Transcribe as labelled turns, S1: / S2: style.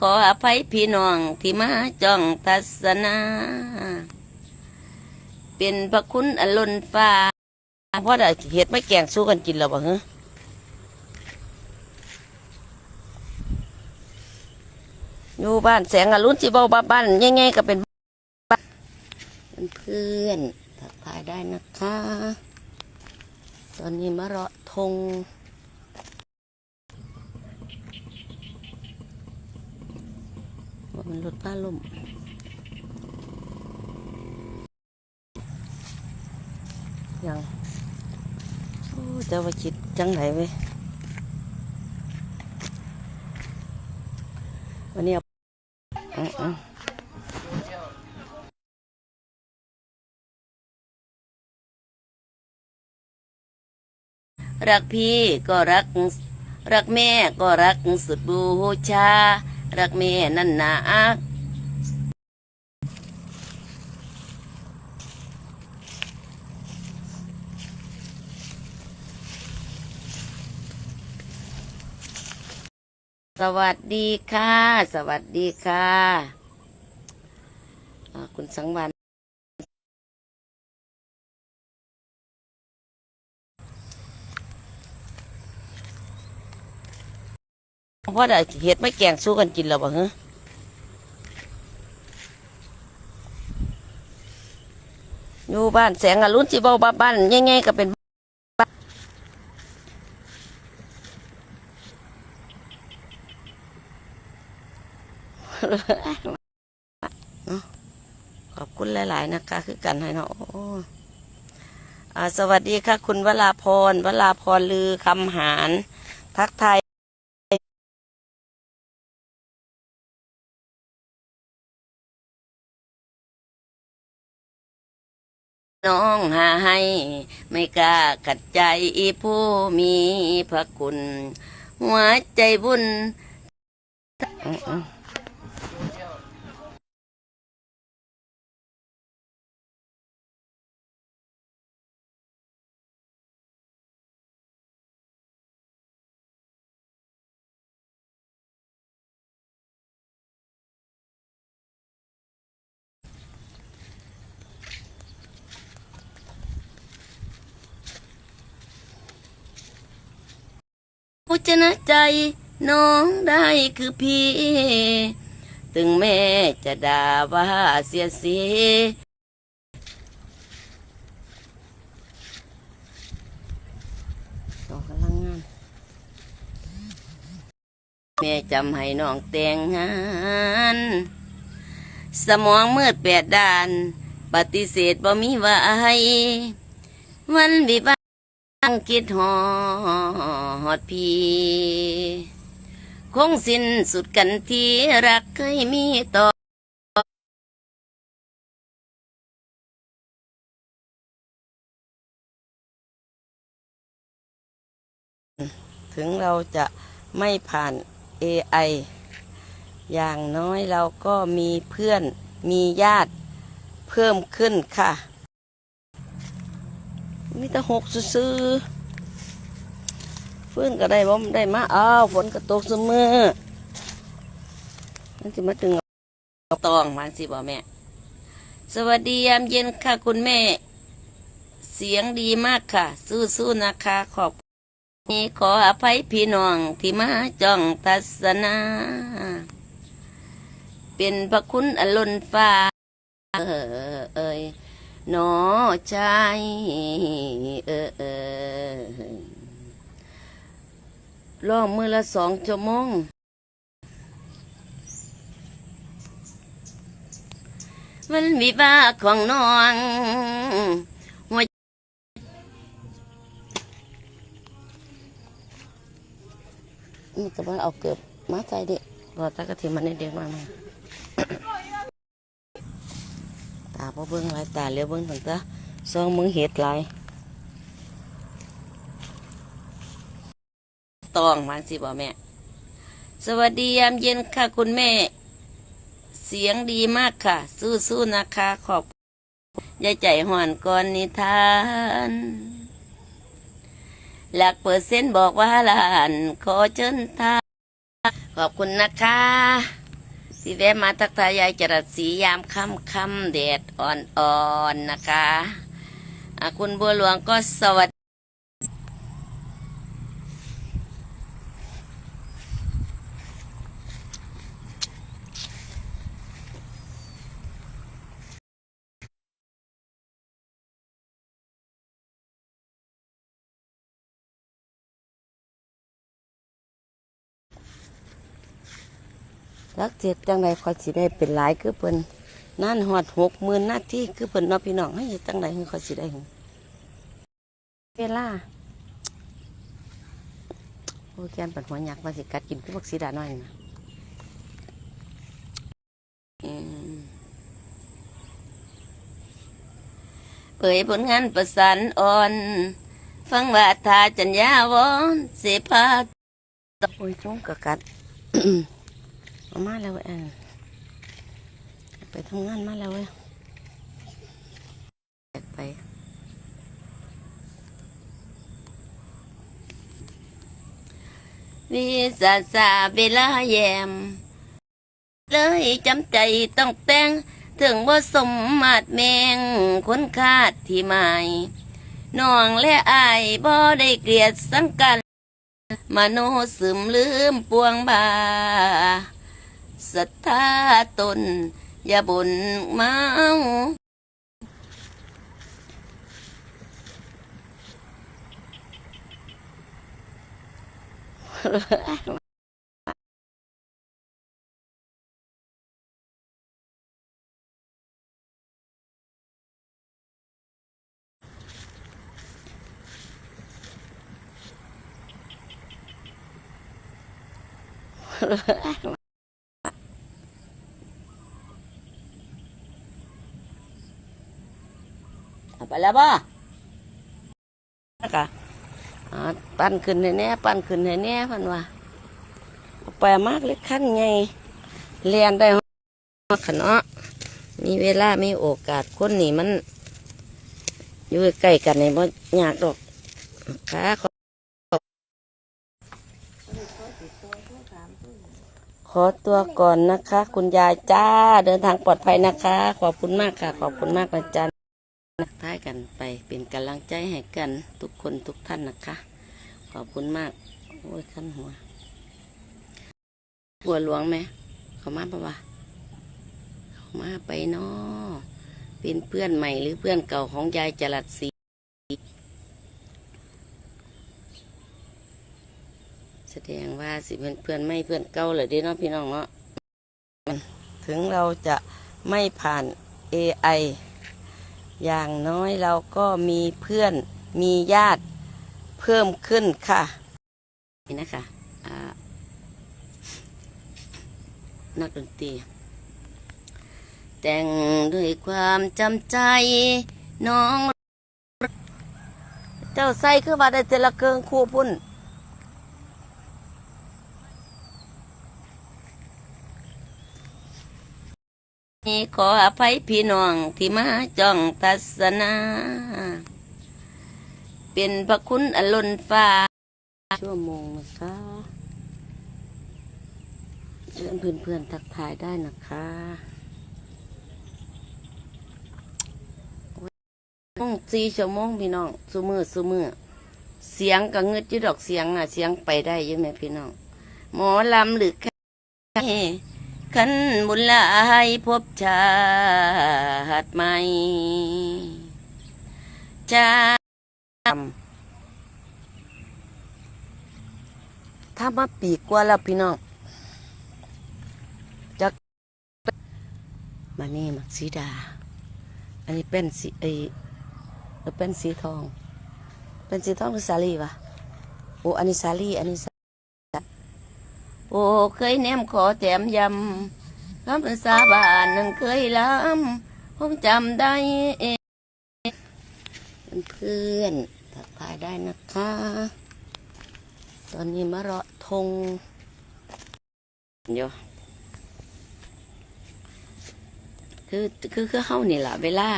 S1: ขออภัยพี่น้องที่มาจ้องทัศนา เป็นพระคุณอรุณฟ้าเพราะได้เห็ดไม่แกงสู้กันกินแล้วบ่ฮะอยู่บ้านแสงอรุณสิเบาบ้านง่ายๆก็เป็นบ้านเพื่อนๆทักทายได้นะคะ ตอนนี้มารอทง ว่ามันรถป้าลมยังโอ้จะว่าคิดจังไหนเว้วันนี้อาเอาเอารักพี่ก็รัก รักแม่ก็รักสุดบูชา รักแม่นั่นนะสวัสดีค่ะ สวัสดีค่ะ คุณสังวัน เพราะได้เห็ดไม่แกงสู้กันกินแล้วบ่ฮะอยู่บ้านแสงอรุณสิเบาบ้านง่ายๆก็เป็นขอบคุณหลาย ๆ นะคะ คือกันให้เนาะโอ้อ่าสวัสดีค่ะ คุณวราพรวราพรลือคำหาร ทักทาย น้องหาให้ ไม่กล้าขัดใจผู้มีพระคุณ หัวใจบุญ ผู้ชนะใจน้องได้คือพี่ ถึงแม่จะด่าว่าเสียเสียต่อกำลังงาน แม่จำให้น้องแต่งงาน สมองมืดแปดด้าน ปฏิเสธบ่มีว่าไอวันวิวา ห์คิดหอดพี่ คงสิ้นสุดกันที่รักเคยมีต่อถึงเราจะไม่ผ่าน AI อย่างน้อยเราก็มีเพื่อนมีญาติเพิ่มขึ้นค่ะ มีแต่หกซื้อฟื้นก็ได้บ่ได้มาอ้าวฝนก็ตกเสมอมันจะมาถึงตองมาสิบ่แม่ สวัสดียามเย็นค่ะคุณแม่ เสียงดีมากค่ะ สู้ๆนะคะ ขอบนี่ขออภัยพี่น้องที่มาจ้องทัศนา เป็นพระคุณอรุณฟ้า เออเอย หนอใจเออเออร้องมือละสองชั่วโมงวันวิวาของน้องหัวนี่ก็ว่าเอาเกือบมาใส่เด็กรอตะกระทิมันในเด็กมามา ตาพ่เบิ้งหลายตาเลี้ยวเบิ้งตั้งแต่ซองมึงเห็ดหลายตองมาสิบ่แม่ สวัสดียามเย็นค่ะคุณแม่ เสียงดีมากค่ะ สู้ๆนะคะ ขอบยายใจห่อนก่อนนิทาน หลักเปอร์เซ็นต์บอกว่าหลาน ขอเชิญทานขอบคุณนะคะ ที่แวะมาทักทายยายจรัสสียามค่ำค่ำแดดอ่อนๆนนะคะะคุณบัวหลวงก็สวัส รักเจ็ดจังไรคอยสิได้เป็นหลายคือเพิ่นนั่นหอดหกหมื่นหน้าที่คือเพิ่นเนาะพี่น้องให้จังไรให้คอยสิได้เวลาโอ้แกนปัดหัวหยักมาสิกัดกินคือบักสีดาน้อยนะเผยผลงานประสานอ่อน ฟังว่าทาจัญญาวอนเสพาโอ้ยจุ้งกะกัด มาแล้วเองไปทำงานมาแล้วเว้ยไปวิสาสาเวลาแยม เลยจำใจต้องแต่ง ถึงว่าสมมาตรแมงคนคาดที่หมายน้องและอายบ่ได้เกลียดสังกัน มโนซึมลืมปวงบา ศรัทธาตน อย่าบ่นเมาเอ ไปแล้วบ่นะคะอ่าปั้นขึ้นให้แน่ปั้นขึ้นให้แน่พันว่าเอาไปมากเลยขั้นไงเรียนได้ขนาะมีเวลามีโอกาสคนนี่มัน อยู่ใกล้กันในบ่ยากดอกค่ะขอขอตัวก่อนนะคะ คุณยายจ้าเดินทางปลอดภัยนะคะ ขอบคุณมากค่ะ ขอบคุณมากนะจ๊ะ นักท้ายกันไปเป็นกำลังใจให้กันทุกคนทุกท่านนะคะ ขอบคุณมาก โอ้ยขั้นหัวบัวหลวงไหมเขามาปะวะเขามาไปเนาะเป็นเพื่อนใหม่หรือเพื่อนเก่าของยายจรัสศรีแสดงว่าสิเป็นเพื่อนไม่เพื่อนเก่าเลยด้เนาะพี่น้องเนาะถึงเราจะไม่ผ่าน AI อย่างน้อยเราก็มีเพื่อนมีญาติเพิ่มขึ้นค่ะนี่นะคะนักดนตรีแต่งด้วยความจำใจน้อง เจ้าใส่คือว่าได้เจละเกิงคู่พุ่น นี่ ขออภัยพี่น้องที่มาจ้องทัศนา เป็นพระคุณอลนฟ้า ชั่วโมงนะคะเชิญเพื่อนๆทักทายได้นะคะโมงสี่ชั่วโมงพี่น้องสุมือสุมือเสียงก็เงืดยี่ดอกเสียงน่ะ เสียงไปได้ยังไหมพี่น้อง หมอลำหรือใคร ขันบุญลายพบชาติใหม่จาถ้ามาปีกว่าแล้วพี่น้องจักมานี่มักสีดา อันนี้เป็นสีเอเออเป็นสีทอง เป็นสีทองหรือสาลีวะโอ้อันนี้สาลีอันนี้ โอ้เคยแนมขอแถมยำคำเป็นสาบานนั้นเคยล้ำผมจำได้เพื่อนๆทักทายได้นะคะ ตอนนี้มาเราะทงเดี๋ยวคือคือคือเข้านี่แหละเวลา